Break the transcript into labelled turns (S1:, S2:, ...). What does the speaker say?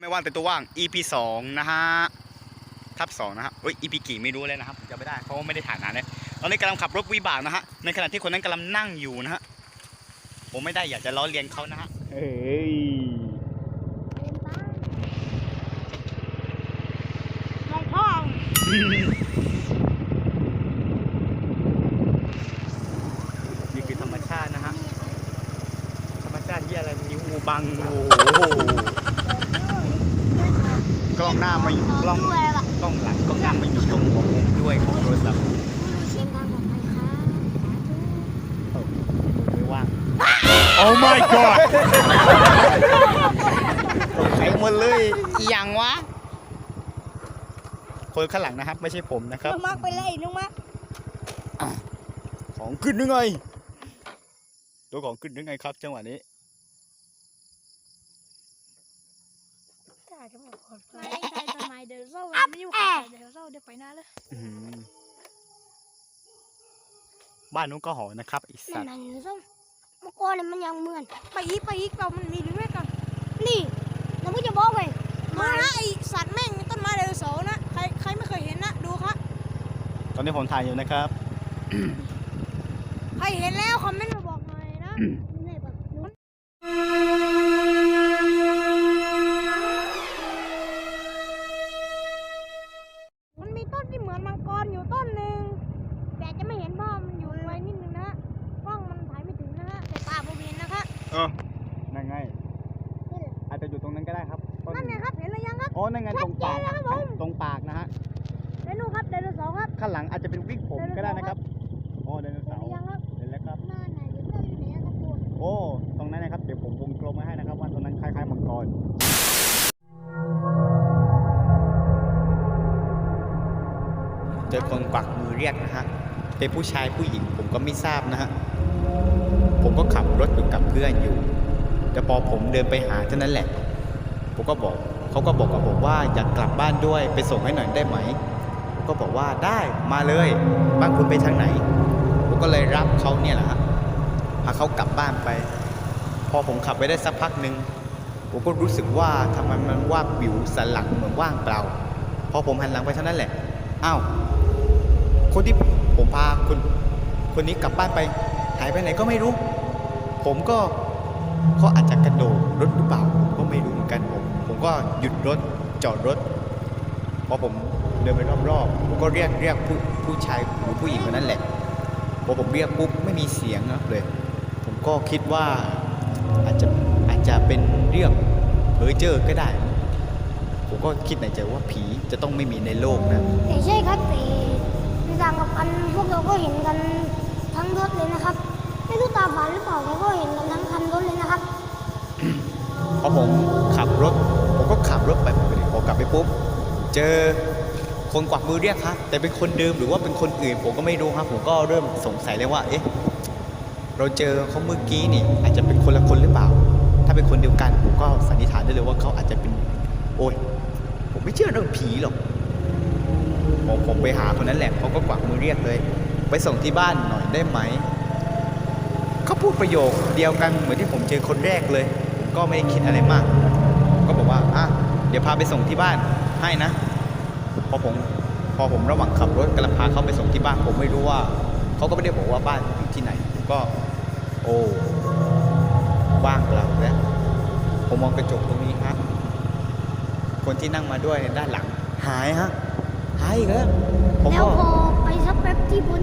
S1: ไม่ว่างแต่ตัวว่าง EP สองนะฮะทับสองนะฮะเฮ้ย EP กี่ไม่รู้เลยนะครับผมจำไม่ได้เพราะว่าไม่ได้ถ่ายนานเลยตอนนี้กำลังขับรถวิบากนะฮะในขณะที่คนนั้นกำลังนั่งอยู่นะฮะผมไม่ได้อยากจะล้อเลียนเขานะฮะเฮ้ย
S2: มองพ่อง
S1: นี่คือธรรมชาตินะฮะธรรมชาติที่อะไรนิ้วงูบังโอ้โหก ล้องหน้าไม่กล้อง
S2: ด้วยล่ะ
S1: กล้องหลังกล้องหน้าไม่อยู่ตรงหัวมุมด้วยของโทรศัพท์
S2: เสียงทางของใครคะ
S1: ไม่ว่าง
S3: Oh my god!
S1: ตกใจหมดเลยอหย่างวะคนข้างหลังนะครับ ไม่ใช่ผมนะครับ
S2: น้องมากไปเลยน้องมาก
S1: ของขึ้นยังไงตัวของขึ้นยังไงครับจังหวะนี้
S2: จ่าจะบอกก่อนไปใจทำไมเดินเศร้าไม่อยู่กับเดินเศร้าเดี๋ยวไปหน้าเลย
S1: อื้อหือบ้านนู้นก็หอนะครับไอี
S2: นั่
S1: สั
S2: น
S1: ตว์
S2: นั่นเดินเศร้าเมื่อก่อนเนี่ยมันยังเหมือนไปอีกไปอีกเรามันมีเรื่อยๆกัน นี่แล้วก็จะบอกไงมานะไอสัตว์แม่งต้นไม้เดินเสานะใครใครไม่เคยเห็นนะดูครับ
S1: ตอนนี้ผมถ่ายอยู่นะครับ
S2: ใครเห็นแล้วคอมเมนต์มาบอกหน่อยนะไหนปะ ออนั่นไง อา
S1: จจะอยู่ตรงนั้นก็ได้ครับต้
S2: นั่นไงครับเห็นหรือยังครับ
S1: อ๋อนั่นไงตรงปาก
S2: ชัดเจนแล้วครับผม
S1: ตรงปากนะฮะ
S2: ไดโนครับไดโนเสาร์ครับ
S1: ข้างหลังอาจจะเป็นวิกผมก็ได้นะครับอ๋อไดโน
S2: เห็น
S1: เสา
S2: ห
S1: ร์
S2: รือยังครับ
S1: เห็นแล้วครับ
S2: หน้าไหนเดี๋ยวเจ้าอยู่ไหนครับคุณ
S1: โอ้ ตรงนั้นนะครับ เดี๋ยวผมวงกลมไว้ให้นะครับ ว่าตรงนั้นคล้ายๆมังกร เจอคนกวักมือเรียกนะฮะ เป็นผู้ชายผู้หญิงผมก็ไม่ทราบนะฮะ ผมก็ขับรถอยู่กับเพื่อนอยู่ แต่พอผมเดินไปหาเท่านั้นแหละ ผมก็บอกเขาก็บอกกับผมว่าอยากกลับบ้านด้วยไปส่งให้หน่อยได้ไหม ก็บอกว่าได้มาเลยบ้านคุณไปทางไหน ผมก็เลยรับเขาเนี่ยแหละฮะพาเขากลับบ้านไป พอผมขับไปได้สักพักหนึ่งผมก็รู้สึกว่าทำไมมันว่างวิวสลังเหมือนว่างเปล่า พอผมหันหลังไปเท่านั้นแหละอ้าวคนที่ผมพาคนคนนี้กลับบ้านไปหายไปไหนก็ไม่รู้ ผมก็เขาอาจจะกระโดดรถหรือเปล่าผมก็ไม่รู้เหมือนกันผมผมก็หยุดรถจอดรถพอผมเดินไปรอบๆผมก็เรียกเรียกผู้ผู้ชายหรือผู้หญิงคนนั้นแหละพอผมเรียกปุ๊บไม่มีเสียงนะเลย ผมก็คิดว่าอาจจะอาจจะเป็นเรื่องเพ้อเจ้อก็ได้ ผมก็คิดในใจว่าผีจะต้องไม่มีในโลกนะ
S2: ใช่ครับแต่างกับอันพวกเราก็เห็นกันทั้งรถเลยนะครับ ไม่รู้ตาฝาดหรือเปล่าแต่ก็เห็นกันทั้งคันรถเลยนะครับ
S1: พอผมขับรถ ผมก็ขับรถไปปกติพอกลับไปปุ๊บ เจอคนกวักมือเรียกครับ แต่เป็นคนเดิมหรือว่าเป็นคนอื่น ผมก็ไม่รู้ครับ ผมก็เริ่มสงสัยเลยว่า เอ๊ะ เราเจอเขาเมื่อกี้นี่ อาจจะเป็นคนละคนหรือเปล่า ถ้าเป็นคนเดียวกันผมก็สันนิษฐานได้เลยว่าเขาอาจจะเป็น โอ้ย ผมไม่เชื่อเรื่องผีหรอกผมผมไปหาคนนั้นแหละเขาก็กวักมือเรียกเลย ไปส่งที่บ้านหน่อยได้ไหม เขาพูดประโยคเดียวกันเหมือนที่ผมเจอคนแรกเลย ก็ไม่ได้คิดอะไรมาก ก็บอกว่าอะเดี๋ยวพาไปส่งที่บ้านให้นะ พอผมพอผมระหว่างขับรถกำลังพาเขาไปส่งที่บ้านผมไม่รู้ว่าเขาก็ไม่ได้บอกว่าบ้านอยู่ที่ไหนก็ โอ้ว่างเปล่าแล้วผมมองกระจกตรงนี้ฮะคนที่นั่งมาด้วยด้านหลัง หายฮะหายอีกแล้วผม
S2: แล้ว
S1: ก็
S2: พอไปสักแป๊บที่พ้น